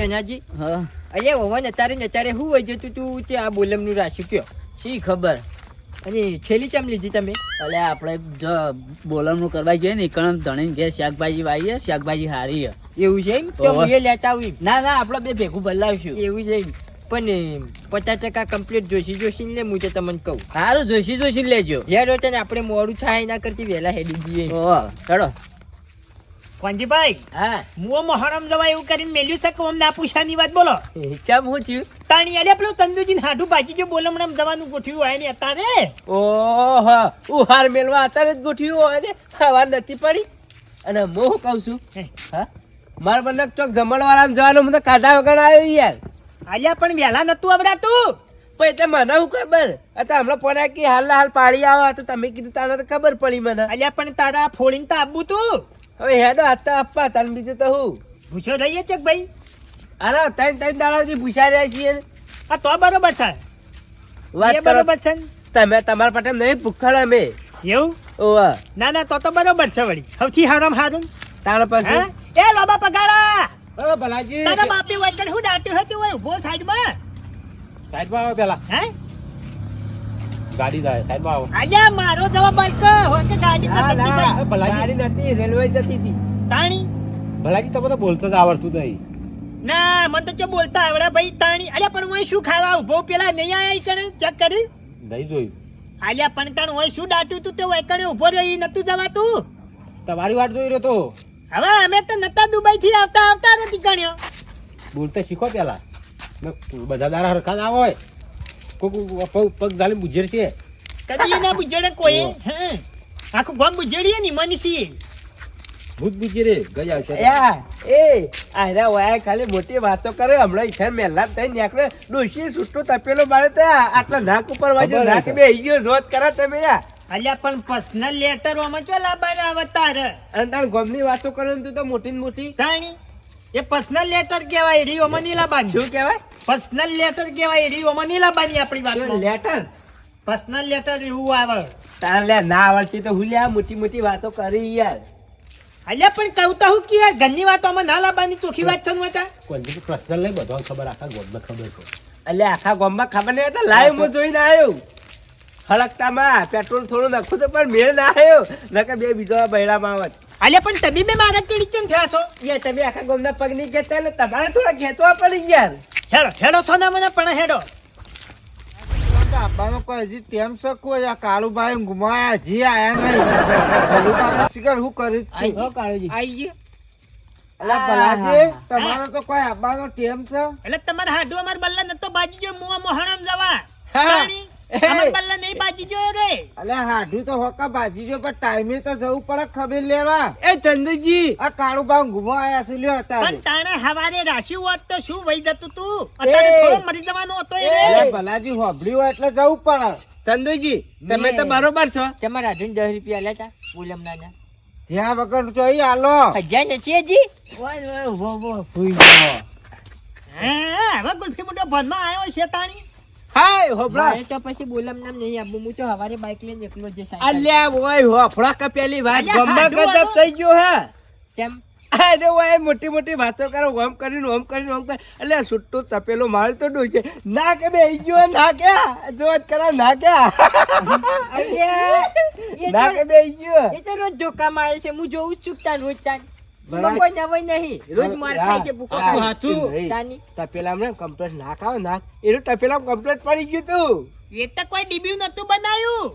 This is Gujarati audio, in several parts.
જનાજી હા. અરે ઓવન અત્યારે ને અત્યારે શું હોય જતું તું તે આ બોલમનું રાખ્યું કયો? શી ખબર? અને છેલ્લી ચમ લીધી તમે? અલે આપણે જો બોલમનું કરવા જઈએ ને કણ ધણીને ઘેર શાકભાજી વાવીએ શાકભાજી હારી. એવું છે એમ? તો હું એ લેતા આવી ના ના આપણે બે ભેગું બદલાવશું એવું છે એમ? પણ પચાસ ટકા કમ્પ્લીટ જોશી જોશી ને હું તમને કહું. સારું જોશી જોશી લેજો. યાર તને આપણે મોડું થાય એના કરતી વહેલા હેડી જઈએ. ચડો કોંજીભાઈ હા. મુઓ મોહરમ જવા એવું કરીને મેલ્યું છે ના પૂછાની વાત બોલો. ચમ હું થયું? તાણી અરે પેલું તંદુજી હાડું ભાજી જો બોલમણમ જવાનું ગોઠવ્યું હોય ને અત્યારે. ઓહો ઉહાર મેલવા અત્યારે જ ગોઠવ્યું હોય ને? હવા નથી પડી. અને હું કહું છું? હા. મારા બંને ચોક જમણવાળામાં જવાનું મને કાઢા વગર આવ્યો યાર. અલ્યા પણ વહેલા નતું અબરાતું પણ એટલે મને હું ખબર? અત્યારે હમણાં પોણા કે હાલ હાલ પાડી આવો તો તમે કીધું તારા તો ખબર પડી મને. અલ્યા પણ તારા ફોડીને તો આપવું તું. હવે હેડો આતા આપવા તને બીજું તો હું? ભૂસો રહીએ છે ભાઈ? અરે ત્રણ ત્રણ દાડાથી ભૂસા રહ્યા છીએ. આ તો બરોબર છે. વાત બરોબર છે તમે તમારા પાટે નહીં ભૂખડ અમે. એવું? ઓવા ના ના તો તો બરોબર છે વળી. સૌથી હારામ હારું. તારા પાસે એ લોબા પગાડા ઓ ભલાજી. તારા બાપે વચન હું દાટ્યું હતું ઊભો સાઈડમાં. સાઈડમાં આવો પેલા. હે? ગાડી જાય સાઈડમાં આવો. અલ્યા મારો જવાબ બાલકો હોય કે ગાડી તો ના, જતી ભાઈ ભલાજી. ગાડી નથી રેલવે જતી હતી. તાણી? ભલાજી તમને બોલતો જ આવડતું નહીં. ના મને તો કે બોલતા આવડે ભાઈ તાણી. અલ્યા પણ હું શું ખાવા ઊભો પેલા નહીં આયા ઈ કણે? ચેક કરી. નહીં જોયું. અલ્યા પણ તાણ હોય શું દાટ્યું તું? તે હોય કણે ઊભો રહ્યો ઈ નતું જવાતું. તમારી વાત જોઈ રહ્યો તો. હવે અમે તો નતા દુબઈ થી આવતા આવતા નથી ગણ્યો. બોલતા શીખો પેલા. બધા દારા હરખા ના હોય. કોક પગ ધાલી બુજેર છે કદી ના બુજેડે કોઈ. હે. આખું ગામ બુજેડીએ ની મનસી. ભૂત બુજેરે ગયા છે એ આરા વાય ખાલી મોટી વાતો કરે હમણાં ઈથર મેલા થઈ નીકળે ડોશી સુટ્ટો તપેલો મારે તો આટલા નાક ઉપર વાજો નાક. બે ઈ ગયો જોત કરા તમે યા અલ્યા પણ પર્સનલ લેટર ઓમાં ચો લાબાર અવતાર અને તાર ગોમની વાતો કરે ને તું તો મોટી ને મોટી. તાણી? એ પર્સનલ લેટર કહેવાય રીઓ મની લાબાની શું કહેવાય? પર્સનલ લેટર કહેવાય રીઓ મની લાબાની આપણી વાત લેટર પર્સનલ લેટર એવું આવે તાર લે ના આવડતી તો હું લે મોટી મોટી વાતો કરી યાર. અલ્યા પણ કહું તો હું કે ઘરની વાતોમાં ના લાવવાની ચોખ્ખી વાત છે વાતા કોઈ પર્સનલ નહીં બધો ખબર આખા ગોમમાં ખબર છે. એટલે આખા ગોમમાં ખબર નહીં તો લાઈવ હું જોઈને આવ્યો. હળકતામાં પેટ્રોલ થોડું નાખું તો પણ મેળ ના આવ્યો. નકર બે બીજો બૈરામાં આવત. અલ્યા પણ તમે બે મારા કેડી કેમ થયા છો? યે તમે આખા ગોમના પગની ખેંચતા એટલે તમારે થોડા ઘેતવા પડી યાર હેડો હેડો સોના મને પણ હેડો. આપવાનો કોઈ હજી ટેમ છે? કોઈ આ કાળુભાઈ ગુમાયા હજી આયા નહીં. હું કરી આઈ કાળુજી. આઈ ગયો. અલા ભલાજી તમારો તો કોઈ આપવાનો ટેમ છે? એટલે તમારે હાડું અમારે બલ્લા નતો બાજી જો મુવા મોહણમ જવા. હા. તાણી, અમાર બલ્લા નહીં બાજી જો રે. અલે હાડું તો હોકા બાજી પણ ટાઈમે તો જવું પડે ખબર લેવા. એ ચંદુજી. આ કાળુભાઈ ગુમાયા છે લ્યો પણ તાણે હવારે રાશિ હોત તો શું વહી જતું તું? અત્યારે થોડો મરી જવાનો હતો એ ભલાજી હોબળ્યું એટલે જવું પડે. ચંદુજી તમે તો બરોબર છો. તમારા અઢી દસ રૂપિયા લેતા પૂલમ ના જ્યાં વગર જોઈ આલો. હજાર નથી હજી? હવે ગુલ્ફી મોટો ભરમાં આવ્યો છે તાણી. હાય તો પછી બોલમ નામ નહીં આપવું હું તો હવારે બાઇક લઈને એકલો જ જઈશ. અલ્યા ઓય હોફળા કે પેલી વાત અલ્યા, ગજબ થઈ ગયો હા? ચમ અરે ઓય મોટી મોટી વાતો કરો ઓમ કરીને ઓમ કરીને ઓમ કરે એટલે સુટ્ટો તપેલો માલ તો ડોય છે. ના કે બે ગયો ના ક્યાં જોત કરા ના એ ના કે બે ગયો. એ તો રોજ ધોકામાં આવે છે હું જોઉં જ છું તાન રોજ તાન બરાબર. કોઈ નવાઈ નહીં. રોજ માર પડી ગયું તું. એ તો કોઈ નતું બનાવ્યું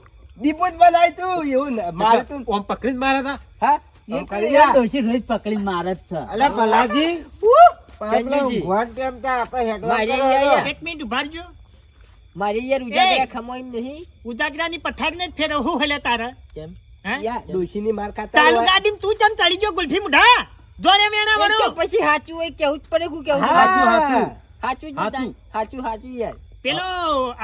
દીપો જ તું. એવું તું પકડીને હા? યાર રોજ પકડીને મારે જ છે. અલે મારે ઉજાગરા ખમોઈ નહીં. ઉજાગરાની પથારીને જ ફેરવું. હલે તારા? કેમ? યાર ડોશીની માર ખાતા ચાલુ. ગાડીમાં તું ચમ ચડી ગયો ગુલ્ફી મુઢા? જોડે મેણા વળો પછી સાચું હોય કેવું જ પડે કેવું હાચું, હાચું. સાચું જ હાચું. સાચું સાચું યાર. પેલો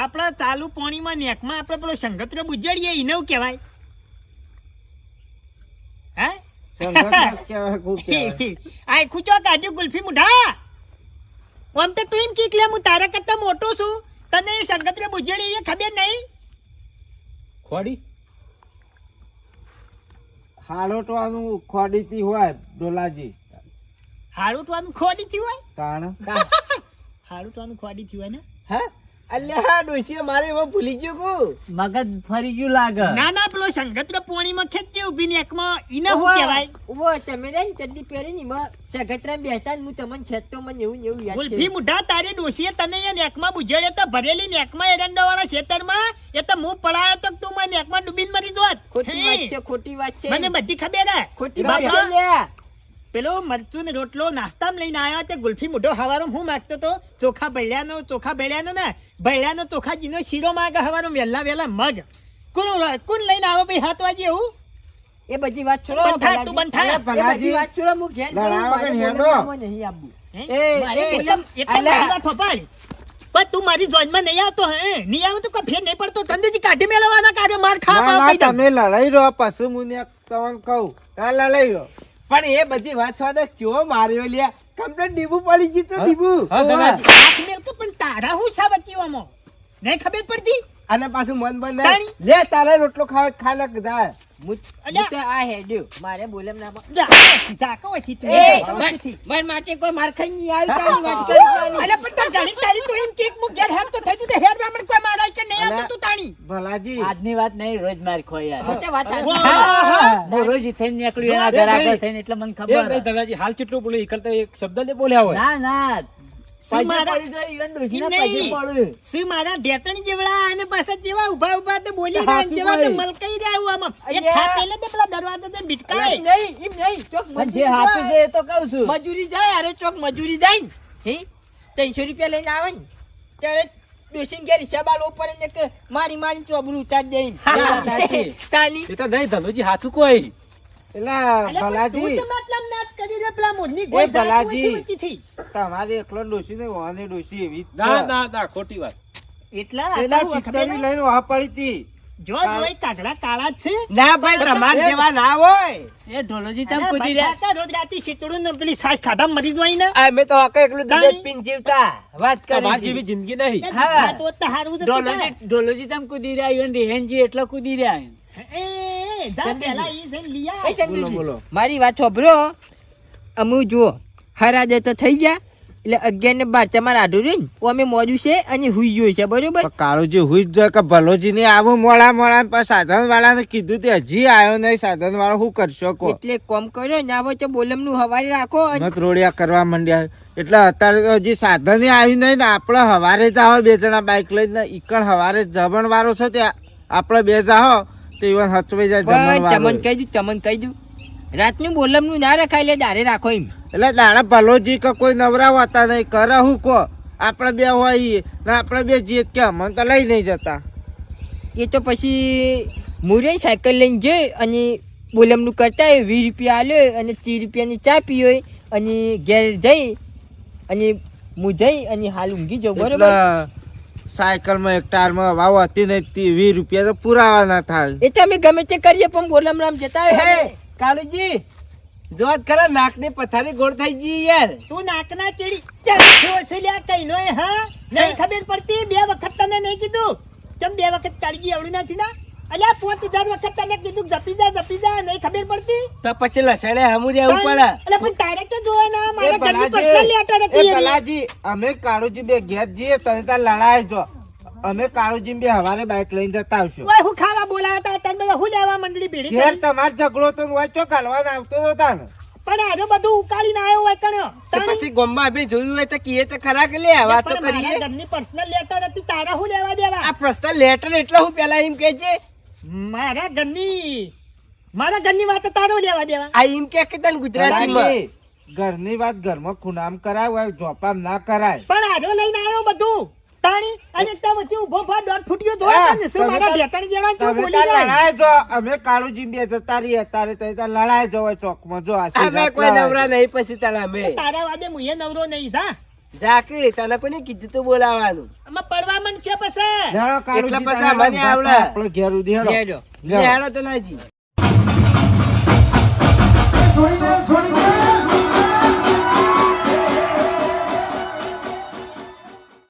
આપણા ચાલુ પાણીમાં નેકમાં આપણે પેલો સંગત્ર બુજડીએ એને એવું કહેવાય? હે. આ ખૂચો કાઢ્યું ગુલ્ફી મુઢા. આમ તો તું એમ કીક લે હું તારા કરતા મોટો છું. તને સંગત્ર બુજડી એ ખબર નહીં? ખોડી. હાલોટવાનું ખોડીતી હોય ડોલાજી. હારુટવાનું ખોડીતી હોય? તાણ? હારુટવાનું ખોડીતી હોય ને? હા? અલ્યા હા ડોશી મારે એમાં ભૂલી ગયો કુ મગજ ફરી ગયું લાગે. ના ના પેલો સંગત્ર પોણીમાં ખેંચી ઊભી ને એકમાં ઈને શું કહેવાય? ઊભો તમે રે ને ચડ્ડી પહેરીને એમાં સગતરામ બેસતા ને હું તમને છેતો મને એવું યાદ છે. મુઢા તારી ડોશીએ તને એ નેકમાં બુજેડે તો ભરેલી નેકમાં એરંડાવાળા ખેતરમાં એ તો હું પડાયો તો તું મને નેકમાં ડૂબીને મરી જોત. ખોટી વાત છે ખોટી વાત છે. મને બધી ખબર હે. ખોટી વાત છે. પેલો મરચું ને રોટલો નાસ્તામાં લઈને આવ્યા તે ગુલ્ફી મોઢો હવારો હું માગતો તો ચોખા ભૈડાનો ચોખા ભૈડાનો ને ભૈડાનો ચોખા જીનો શીરો માગે હવારો વહેલા વહેલા મગ કોણ કોણ લઈને આવો ભાઈ હાથ વાજી એવું એ બધી વાત છોડો બંધ તું બંધ થા. એ બધી વાત છોડો હું ઘેર? નહીં આવવું. એ મારે એકદમ એટલે હોપાડ. પણ તું મારી જોઈનમાં નહીં આવતો હે નહીં આવતો કોઈ ફેર નહીં પડતો તંદુજી કાઢી મેળવવાના કાર્ય માર ખા. તમે લડાઈ રહ્યો પાછું હું ને તમને કહું લડાઈ રહ્યો પણ એ બધી વાત છોડે ચો માર્યો લ્યા? કમ્પ્લેટ ડીબુ પડી ગયું તો ડીબુ. હા, પણ તારા હું સાબત વચ્ચીઓમાં? નહીં ખબર પડતી? અને પાછું મન બંધ તાણી. લે તારે રોટલો ખાવા ખા નાખ જા. હું આ હેડ્યો. મારે બોલેમ ના જા, ઓછી, જા, કહો ઓછી તું. એ, જા, માર- ઓછી. માર માટે કોઈ માર ખાઈ નહીં આવી તારી વાત કરવાની. અલ્યા, પણ તાર ઘણી તારી તું એમ કેક મૂક ઘેર હેડ તો થઈ જતું. તે માં પણ કોઈ મારા કે નહીં આવતું તું તાણી. ભલાજી. આજની વાત નહીં રોજ માર ખો યાર આ વાત હું રોજ થઈને નીકળ્યું એના ઘર આગળ થઈને એટલે મને ખબર દાદાજી હાલ કેટલું બોલે ઈ કરતા એક શબ્દ બોલ્યા હોય. ના ના. મારા- પડી જાય, ઈવન ડોશીના ઈ નહીં. પગે પડ્યું. સી મારા ઢેતણ જેવડા અને પાછા જેવા ઊભા ઊભા તે બોલી રહ્યા જેવા તે મલકાઈ રહ્યા આમાં. એક અલ્યા. તે પેલા દરવાજા તે અલા, નહીં એમ નહીં ચોક જે મજૂરી છે જાય. એ તો કહું છું મજૂરી જાય અરે ચોક મજૂરી જાય ને હે ત્રણસો રૂપિયા લઈને આવે ને ત્યારે ડોસીન ઘેર હિસાબ ઉપર પડે ને કે મારી મારી ચોબરું ઉતારી દે તાલી. તાની એ તો નહીં ધનુજી હાથું કોઈ એટલે અલ્યા, પણ તું ભલાજી તો માટલામાં નાચ કરી રે પેલા મોરની એ ભલાજી. તમારે એકલો ડોસી ને વાને ડોસી એવી ના ના ના ખોટી વાત. એટલા નહીં? લઈને વાહ પડી હતી. જો જો એ કાગડા કાળા છે. ના ભાઈ તમારે જેવા ના હોય. એ ઢોલોજી તમે અરે રહ્યા? કાકા રોજ રાતે શીતળું ને પેલી સાસ ખાધા મરી જોઈ ને. આ મેં તો આખા એકલું દૂધ જ જીવતા વાત તમારી કરી જેવી જિંદગી નહીં. હા. તો હારું ઢોલોજી ઢોલોજી તમે કૂદી રહ્યા? ઈવન રેહેનજી એટલા કૂદી રહ્યા એ, જા. મારી વાત સાંભળો. અમે જુઓ હરાજે તો થઈ ગયા એટલે અગિયાર ને બાર તમારે આઢું રહ્યું ને અમે મોજું છે અને હુઈ જોઈ છે બરોબર? કાળુજી હુઈ જ કે ભલોજી ને આવું મોડા મોડા પણ સાધન વાળા ને કીધું તે હજી આવ્યો નહીં સાધન વાળો શું કરશો કો? એટલે કોમ કર્યો ને આવો તો બોલમનું હવારે રાખો રોડિયા કરવા માંડ્યા. એટલે અત્યારે તો હજી સાધન આવ્યું નહીં ને આપણે હવારે આવો બે જણા બાઇક લઈને ઈકણ હવારે જમણ વાળો છે તે આપણે બે જાઓ તો ઈવન હચવાઈ જાય જમણ પણ ચમન કહી દઉં ચમન કહી દઉં. રાતનું બોલમનું ના રખાય એટલે દારે રાખો એમ. એટલે દાડા ભલોજી કે કોઈ નવરા હોતા નહીં કરે હું કો આપણે બે હોય ને આપણે બે જીત કે અમને તો લઈ નહીં જતા. એ તો પછી મુરે સાયકલ લઈને જઈ અને બોલમનું કરતા હોય વીસ રૂપિયા આલ્યો અને ત્રીસ રૂપિયાની ચા પી હોય અને ઘેર જઈ અને હું જઈ અને હાલ ઊંઘી જાઉં બરોબર? સાયકલમાં એક ટાયરમાં વાવ હતી નહીં તે વીસ રૂપિયા તો પુરાવાના થાય. એ તો અમે ગમે તે કરીએ પણ બોલમ રામ જતા હે કાળુજી જોત ખરા નાકની પથારી ગોળ થઈ ગઈ યાર. તું નાકના ચીડી ચાલ જો છે લ્યા કઈનો હા? નહીં ખબર પડતી બે વખત તને નહીં કીધું? ચમ બે વખત ચાલી ગઈ આવડી નથી ના? અલ્યા પાંચ હજાર વખત તને કીધું જપી જા જપી જા નહીં ખબર પડતી? તો પછી લસણે હમું રહેવું પડે. અલ્યા પણ તારે તો જોયે ના મારા ઘરની પર્સનલ લેટર હતી. ભલાજી, અમે કાળુજી બે ઘેર જઈએ તમે ત્યાં લડાય જો. અમે કાળુજી બે હવારે બાઇક લઈને જતા આવશું. ઓય હું ખાવા બોલાવતા હતા તમે હું લેવા મંડળી ભીડી ઘેર તમાર ઝઘડો તો હોય ચો કાલવા આવતો હતા ને પણ આજો બધું ઉકાળી ના આવ્યો હોય કણ્યો તો પછી ગોમ્બા આપણે જોયું હોય તો કીએ તો ખરા કે લે વાત તો પણ મારા કરીએ. ઘરની પર્સનલ લેટર હતી તારા હું લેવા દેવા? આ પર્સનલ લેટર એટલે હું પેલા એમ કે છે મારા ઘરની મારા ઘરની વાત તારો લેવા દેવા. આ એમ કે કે તને ગુજરાતીમાં? ઘરની વાત ઘરમાં ખૂનામ કરાય જોપામ ના કરાય. પણ આજો લઈને આવ્યો બધું. તાણી અને ત્યાં વચ્ચે ઊભો ફા દોઢ ફૂટ્યો તો શું મારા જેવા તું બોલી ત્યાં જો અમે કાળુજી બે જતા રહીએ તારે તમે ત્યાં લડાઈ જો ચોકમાં જો આ અમે કોઈ નવરા નહીં પછી તારા અમે. તારા વાદે મુયે નવરો નહીં થા જાકે તને કોને કીધું તું બોલાવાનું આમાં પડવા મન છે પછી. એટલા તમે મને આવડે. આપણે ઘેર ઉધી હેડો. હેડો. તો લાજી